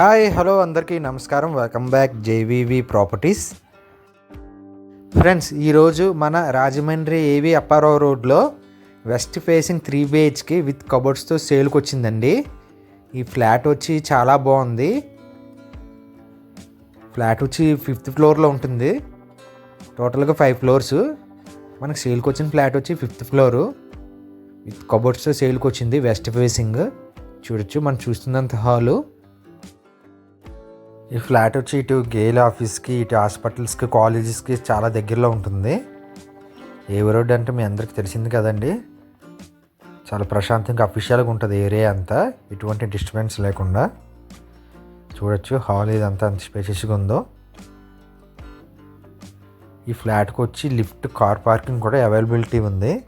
Hi hello అందరికీ నమస్కారం. Welcome back JVV properties. Friends ఈరోజు మన రాజమండ్రి ఏవి అప్పారావు రోడ్లో వెస్ట్ ఫేసింగ్ త్రీ బిహెచ్కి విత్ కబోర్డ్స్తో సేల్కి వచ్చిందండి ఈ ఫ్లాట్ వచ్చి చాలా బాగుంది. ఫ్లాట్ వచ్చి ఫిఫ్త్ ఫ్లోర్లో ఉంటుంది. టోటల్గా ఫైవ్ ఫ్లోర్స్. మనకు సేల్కి వచ్చిన ఫ్లాట్ వచ్చి ఫిఫ్త్ ఫ్లోరు. విత్ కబోర్డ్స్తో సేల్కి వచ్చింది వెస్ట్ ఫేసింగ్. చూడొచ్చు మనం చూస్తున్నంత హాలు. ఈ ఫ్లాట్ వచ్చి ఇటు గేల్ ఆఫీస్కి ఇటు హాస్పిటల్స్కి కాలేజెస్కి చాలా దగ్గరలో ఉంటుంది. ఏ రోడ్ అంటే మీ అందరికి తెలిసింది కదండి? చాలా ప్రశాంతంగా అఫీషియల్గా ఉంటుంది ఏరియా అంతా. ఎటువంటి డిస్టర్బెన్స్ లేకుండా. చూడొచ్చు హాల్ ఇదంతా అంత స్పేషియస్గా ఉందో. ఈ ఫ్లాట్కి వచ్చి లిఫ్ట్ కార్ పార్కింగ్ కూడా అవైలబిలిటీ ఉంది.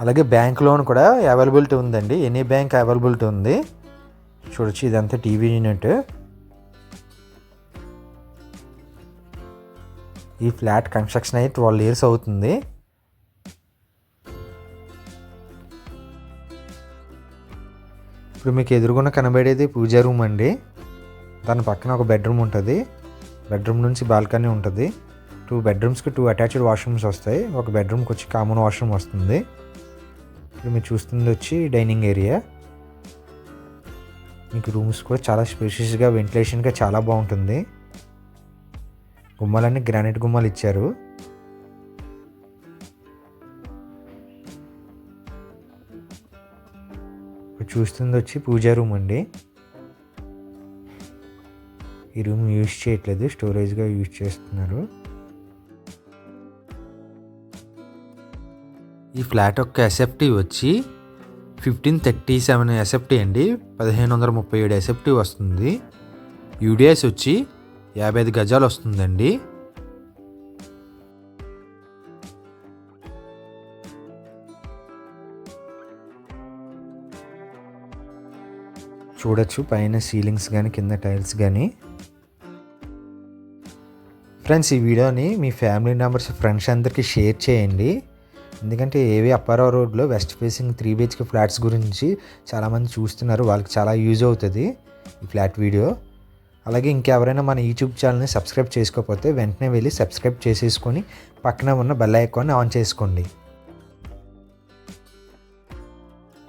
అలాగే బ్యాంక్ లోన్ కూడా అవైలబిలిటీ ఉందండి. ఎనీ బ్యాంక్ అవైలబిలిటీ ఉంది. చూడొచ్చు ఇదంతా టీవీ యూనిట్. ఈ ఫ్లాట్ కన్స్ట్రక్షన్ అయ్యి ట్వెల్వ్ ఇయర్స్ అవుతుంది. ఇప్పుడు మీకు ఎదురుగున్న కనబడేది పూజా రూమ్ అండి. దాని పక్కన ఒక బెడ్రూమ్ ఉంటుంది. బెడ్రూమ్ నుంచి బాల్కనీ ఉంటుంది. టూ బెడ్రూమ్స్కి టూ అటాచ్డ్ వాష్రూమ్స్ వస్తాయి. ఒక బెడ్రూమ్కి వచ్చి కామన్ వాష్రూమ్ వస్తుంది. ఇప్పుడు మీరు చూస్తుంది వచ్చి డైనింగ్ ఏరియా. మీకు రూమ్స్ కూడా చాలా స్పేషియస్గా వెంటిలేషన్గా చాలా బాగుంటుంది. గుమ్మాలన్నీ గ్రానైట్ గుమ్మాలు ఇచ్చారు. చూస్తుంది వచ్చి పూజా రూమ్ అండి. ఈ రూమ్ యూజ్ చేయట్లేదు స్టోరేజ్గా యూజ్ చేస్తున్నారు. ఈ ఫ్లాట్ యొక్క ఎస్ఎఫ్టీ వచ్చి ఫిఫ్టీన్ థర్టీ సెవెన్ ఎస్ఎఫ్టీ అండి. పదిహేను వందల ముప్పై ఏడు ఎస్ఎఫ్టీ వస్తుంది. యూడిఎస్ వచ్చి యాభై ఐదు గజాలు వస్తుందండి. చూడొచ్చు పైన సీలింగ్స్ కానీ కింద టైల్స్ కానీ ఫ్రెండ్స్ ఈ వీడియోని మీ ఫ్యామిలీ మెంబర్స్ ఫ్రెండ్స్ అందరికీ షేర్ చేయండి. ఎందుకంటే ఏవి అప్పారావు రోడ్లో west facing three BHK flats గురించి చాలామంది చూస్తున్నారు. వాళ్ళకి చాలా యూజ్ అవుతుంది ఈ ఫ్లాట్ వీడియో. అలాగే ఇంకెవరైనా మన యూట్యూబ్ ఛానల్ని సబ్స్క్రైబ్ చేసుకోకపోతే వెంటనే వెళ్ళి సబ్స్క్రైబ్ చేసేసుకొని పక్కన ఉన్న బెల్ ఐకాన్ని ఆన్ చేసుకోండి.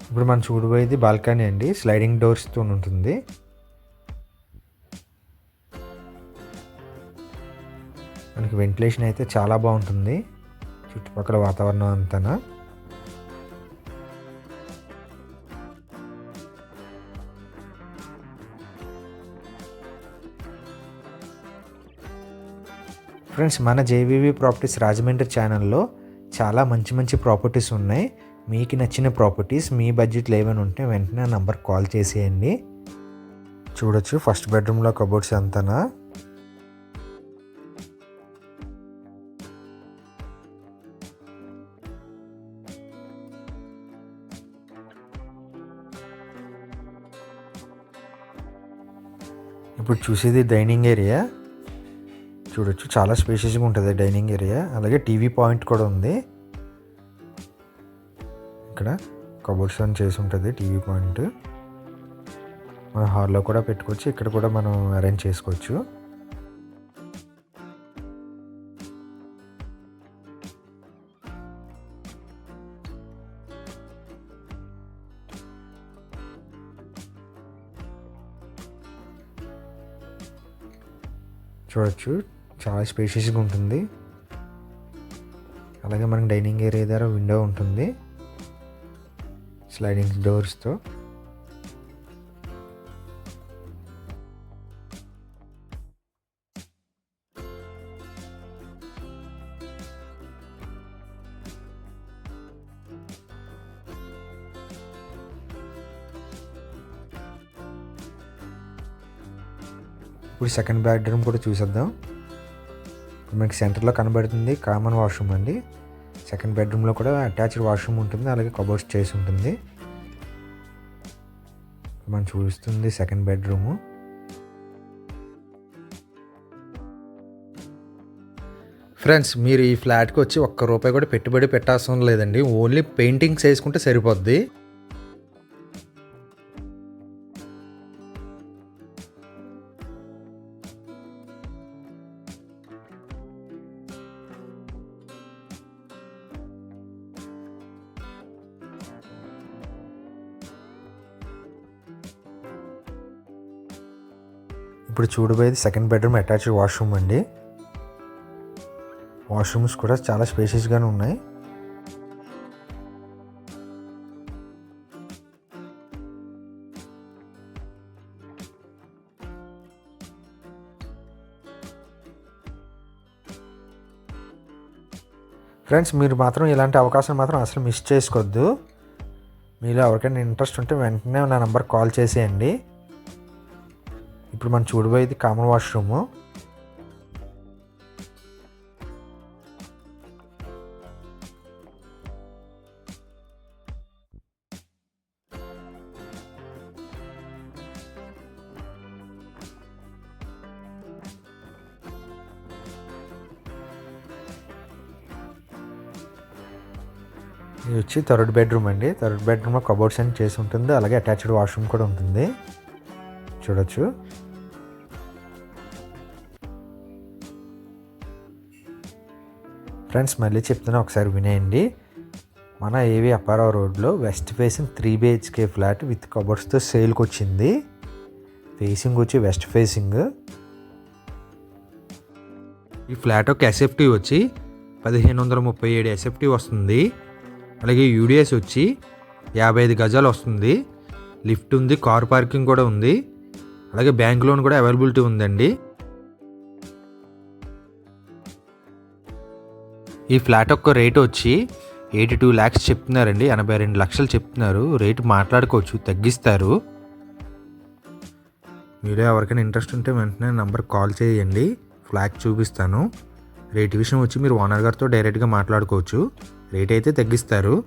ఇప్పుడు మనం చూడబోయేది బాల్కనీ అండి. స్లైడింగ్ డోర్స్తో ఉంటుంది. మనకి వెంటిలేషన్ అయితే చాలా బాగుంటుంది. చుట్టుపక్కల వాతావరణం అంతనా? ఫ్రెండ్స్ మన జేవీవీ ప్రాపర్టీస్ రాజమండ్రి ఛానల్లో చాలా మంచి మంచి ప్రాపర్టీస్ ఉన్నాయి. మీకు నచ్చిన ప్రాపర్టీస్ మీ బడ్జెట్లో ఏమైనా ఉంటే వెంటనే నంబర్ కాల్ చేసేయండి. చూడొచ్చు ఫస్ట్ బెడ్రూమ్లో కబోర్డ్స్ అంతనా ఇప్పుడు చూసేది డైనింగ్ ఏరియా. చూడొచ్చు చాలా స్పేషియస్గా ఉంటుంది డైనింగ్ ఏరియా. అలాగే టీవీ పాయింట్ కూడా ఉంది. ఇక్కడ కబోర్డ్స్ అని చేసి ఉంటుంది టీవీ పాయింట్. మనం హాల్లో కూడా పెట్టుకోవచ్చు ఇక్కడ కూడా మనం అరేంజ్ చేసుకోవచ్చు. చూడొచ్చు. చాలా స్పేషియస్గా ఉంటుంది. అలాగే మనకి డైనింగ్ ఏరియా దగ్గర విండో ఉంటుంది. స్లైడింగ్ డోర్స్తో. ఇప్పుడు సెకండ్ బెడ్రూమ్ కూడా చూసేద్దాం. ఇప్పుడు మనకి సెంటర్లో కనబడుతుంది కామన్ వాష్రూమ్ అండి. సెకండ్ బెడ్రూమ్లో కూడా అటాచ్డ్ వాష్రూమ్ ఉంటుంది అలాగే కబోర్డ్స్ చేసి ఉంటుంది. మనం చూస్తుంది సెకండ్ బెడ్రూము ఫ్రెండ్స్ మీరు ఈ ఫ్లాట్కి వచ్చి ఒక్క రూపాయి కూడా పెట్టుబడి పెట్టాల్సిన లేదండి. ఓన్లీ పెయింటింగ్స్ వేసుకుంటే సరిపోద్ది. ఇప్పుడు చూడబోయేది సెకండ్ బెడ్రూమ్ అటాచ్డ్ వాష్రూమ్ అండి. వాష్రూమ్స్ కూడా చాలా స్పేషియస్గానే ఉన్నాయి. ఫ్రెండ్స్ మీరు మాత్రం ఇలాంటి అవకాశం మాత్రం అసలు మిస్ చేసుకోవద్దు. మీలో ఎవరికైనా ఇంట్రెస్ట్ ఉంటే వెంటనే నా నెంబర్ కాల్ చేసేయండి. ఇప్పుడు మనం చూడబోయేది కామన్ వాష్రూమ్ ఇది వచ్చి థర్డ్ బెడ్రూమ్ అండి. థర్డ్ బెడ్రూమ్లో కబోర్డ్స్ అని చేసి ఉంటుంది. అలాగే అటాచ్డ్ వాష్రూమ్ కూడా ఉంటుంది. చూడొచ్చు. ఫ్రెండ్స్ మళ్ళీ చెప్తున్నా ఒకసారి వినేయండి. మన ఏవి అప్పారావు రోడ్లో west facing three BHK flat with కబోర్డ్స్తో సేల్కి వచ్చింది ఫేసింగ్ వచ్చి వెస్ట్ ఫేసింగ్. ఈ ఫ్లాట్ ఒక ఎస్ఎఫ్టీ వచ్చి పదిహేను వందల ముప్పై ఏడు ఎస్ఎఫ్టీ వస్తుంది. అలాగే యూడిఎస్ వచ్చి యాభై ఐదు గజాలు వస్తుంది. లిఫ్ట్ ఉంది కార్ పార్కింగ్ కూడా ఉంది. అలాగే బ్యాంక్ లోన్ కూడా అవైలబిలిటీ ఉందండి. ఈ ఫ్లాట్ యొక్క రేట్ వచ్చి ఎయిటీ టూ ల్యాక్స్ చెప్తున్నారండి. ఎనభై రెండు లక్షలు చెప్తున్నారు. రేటు మాట్లాడుకోవచ్చు తగ్గిస్తారు. మీరు ఎవరికైనా ఇంట్రెస్ట్ ఉంటే వెంటనే నంబర్ కాల్ చేయండి. ఫ్లాట్ చూపిస్తాను. రేట్ విషయం వచ్చి మీరు ఓనర్ గారితో డైరెక్ట్గా మాట్లాడుకోవచ్చు. రేట్ అయితే తగ్గిస్తారు.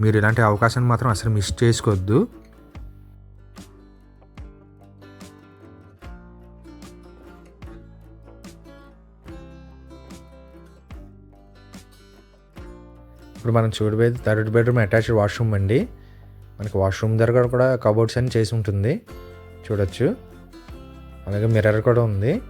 మీరు ఇలాంటి అవకాశాన్ని మాత్రం అసలు మిస్ చేసుకోవద్దు. ఇప్పుడు మనం చూడబోయేది థర్డ్ బెడ్రూమ్ అటాచ్డ్ వాష్రూమ్ అండి. మనకి వాష్రూమ్ దగ్గర కూడా కబోర్డ్స్ అని చేసి ఉంటుంది. చూడొచ్చు. అలాగే మిర్రర్ కూడా ఉంది.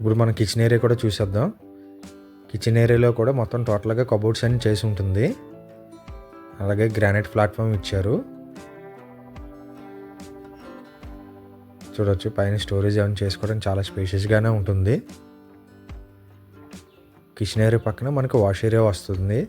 ఇప్పుడు మనం కిచెన్ ఏరియా కూడా చూసేద్దాం. కిచెన్ ఏరియాలో కూడా మొత్తం టోటల్గా కబోర్డ్స్ అన్ని చేసి ఉంటుంది. అలాగే గ్రానైట్ ప్లాట్ఫామ్ ఇచ్చారు. చూడొచ్చు పైన స్టోరేజ్ ఏమైనా చేసుకోవడం చాలా స్పేషియస్గానే ఉంటుంది. కిచెన్ ఏరియా పక్కన మనకు వాష్ ఏరియా వస్తుంది.